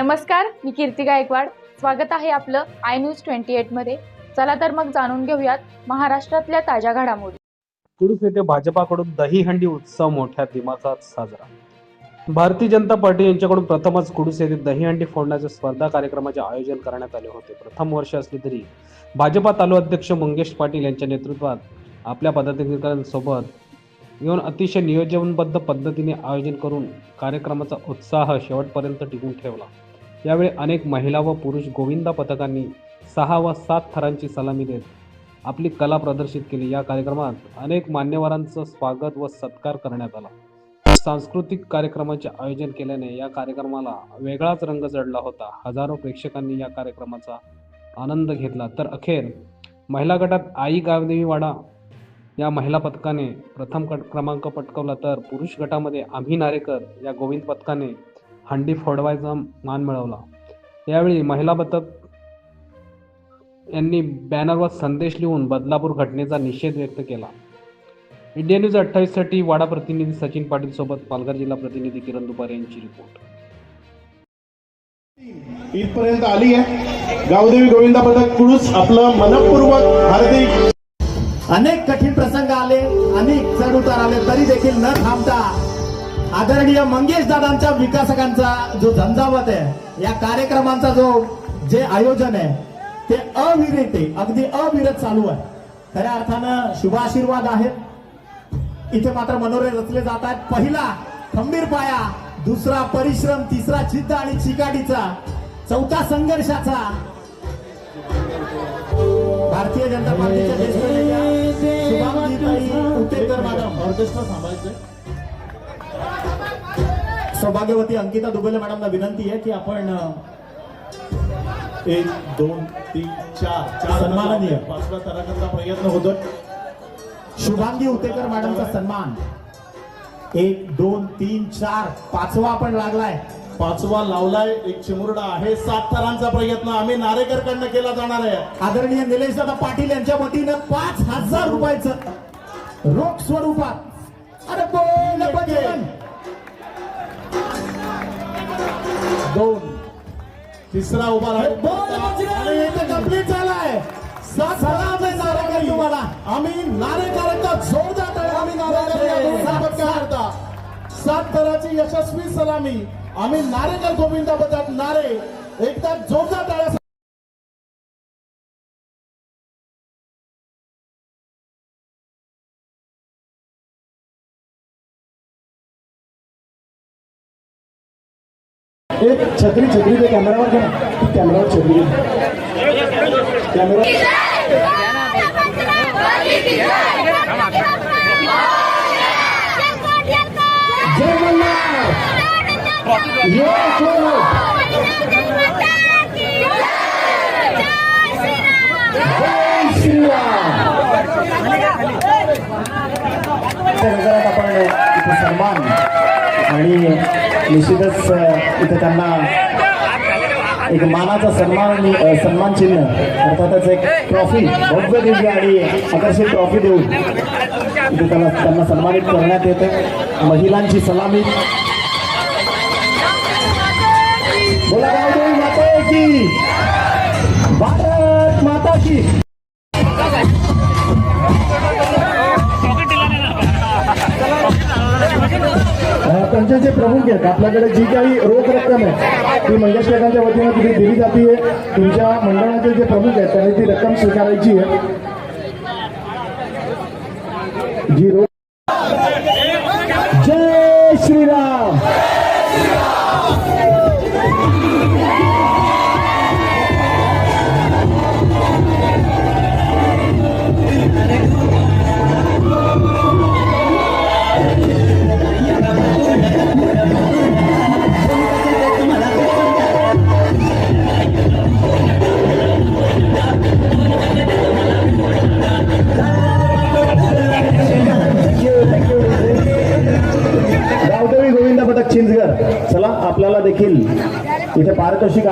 नमस्कार मी कीर्ती गायकवाड. स्वागत आहे आपलं आय न्यूज ट्वेंटी एटमध्ये चला तर मग जाणून घेऊयात महाराष्ट्रातल्या ताज्या घडामोडी. कुडूस येथे भाजपाकडून दहीहंडी उत्सव मोठ्या दिमाखात साजरा. भारतीय जनता पार्टी यांच्याकडून प्रथमच कुडूस येथे दहीहंडी फोडण्याच्या स्पर्धा कार्यक्रमाचे आयोजन करण्यात आले होते. प्रथम वर्ष असले तरी भाजपा तालु अध्यक्ष मंगेश पाटील यांच्या नेतृत्वात आपल्या पदाधिकाऱ्यांसोबत येऊन अतिशय नियोजनबद्ध पद्धतीने आयोजन करून कार्यक्रमाचा उत्साह शेवटपर्यंत टिकून ठेवला. यावेळी अनेक महिला व पुरुष गोविंदा पथकांनी सहा व सात थरांची सलामी देत आपली कला प्रदर्शित केली. या कार्यक्रमात अनेक मान्यवरांचं स्वागत व सत्कार करण्यात आला. सांस्कृतिक कार्यक्रमाचे आयोजन केल्याने या कार्यक्रमाला वेगळाच रंग जडला होता. हजारो प्रेक्षकांनी या कार्यक्रमाचा आनंद घेतला. तर अखेर महिला गटात आई गावदेवी वाडा या महिला पथकाने प्रथम क- क्रमांक पटकावला. तर पुरुष गटामध्ये आम्ही नारेकर या गोविंद पथकाने हंडी फोडवायचा मान मिळवला. यावेळी महिला पथक यांनी बॅनरवर संदेश लिहून बदलापूर घटनेचा निषेध व्यक्त केला. इंडिया न्यूज अठ्ठावीससाठी वाडा प्रतिनिधी सचिन पाटील सोबत पालघर जिल्हा प्रतिनिधी किरण दुपारे यांची रिपोर्ट. इथपर्यंत आली आहे. गावदेवी गोविंदा पथक कुडूस आपलं मनपूर्वक हार्दिक. अनेक कठीण प्रसंग आले अनेक चढ उतार आले तरी देखील न थांबता आदरणीय मंगेश दादांच्या विकासकांचा जो झंझावत आहे या कार्यक्रमांचा जो जे आयोजन आहे ते अविरत अगदी अविरत चालू आहे. खऱ्या अर्थानं शुभाशीर्वाद आहेत. इथे मात्र मनोरे रचले जात आहेत. पहिला खंबीर पाया दुसरा परिश्रम तिसरा जिद्द आणि चिकाटीचा चौथा संघर्षाचा. भारतीय जनता पार्टीच्या ज्येष्ठ नेत्या शुभांगीताई उतेकर मॅडम ऑर्केस्ट्रा थांबायचंय. सौभाग्यवती अंकिता दुबेले मॅडमला विनंती आहे की आपण एक दोन तीन चार चार सन्माननीय. पाचव्या तराकरचा प्रयत्न होतोय. शुभांगी उतेकर मॅडमचा सन्मान. एक दोन तीन चार पाचवा आपण लागलाय. पाचवा लावलाय एक चिमुरडा आहे सात थरांचा प्रयत्न आम्ही नारेकर कडनं केला जाणार आहे. आदरणीय निलेश दादा पाटील यांच्या वतीनं पाच हजार रुपयाचं रोख दोन. तिसरा उभा कंप्लीट झालाय. सात सलाम आहे नारेकर तुम्हाला. आम्ही नारेकरांचा जोरदार टाळ्या आम्ही या दोन सात- थराची यशस्वी सलामी. आम्ही नारेकर गोविंदा पथक नारे. एकदा जोरदार टाळ्या एक छत्री छत्री ते कॅमेरावर घ्या ना. कॅमेरावर छत्री घ्या. कॅमेरा जय मल्हार जय श्रीराम. जय श्रीराम त्या नजरात आपण इथे सन्मान आणि निश्चितच इथं त्यांना एक मानाचा सन्मान आणि सन्मान चिन्ह अर्थातच एक ट्रॉफी भव्य दिव्य आणि आकर्षित ट्रॉफी देऊन त्यांना सन्मानित करण्यात येते महिलांची सलामी अ, जे प्रमुख आहेत. आपल्याकडे जी काही रोख रक्कम आहे ती मंगेश काकांच्या वतीनं तिथे दिली जाते तुमच्या मंडळाचे जे प्रमुख आहेत त्यांनी ती रक्कम स्वीकारायची आहे. जी रोख जय श्रीराम! गावदेवी देखील इथे पारितोषिक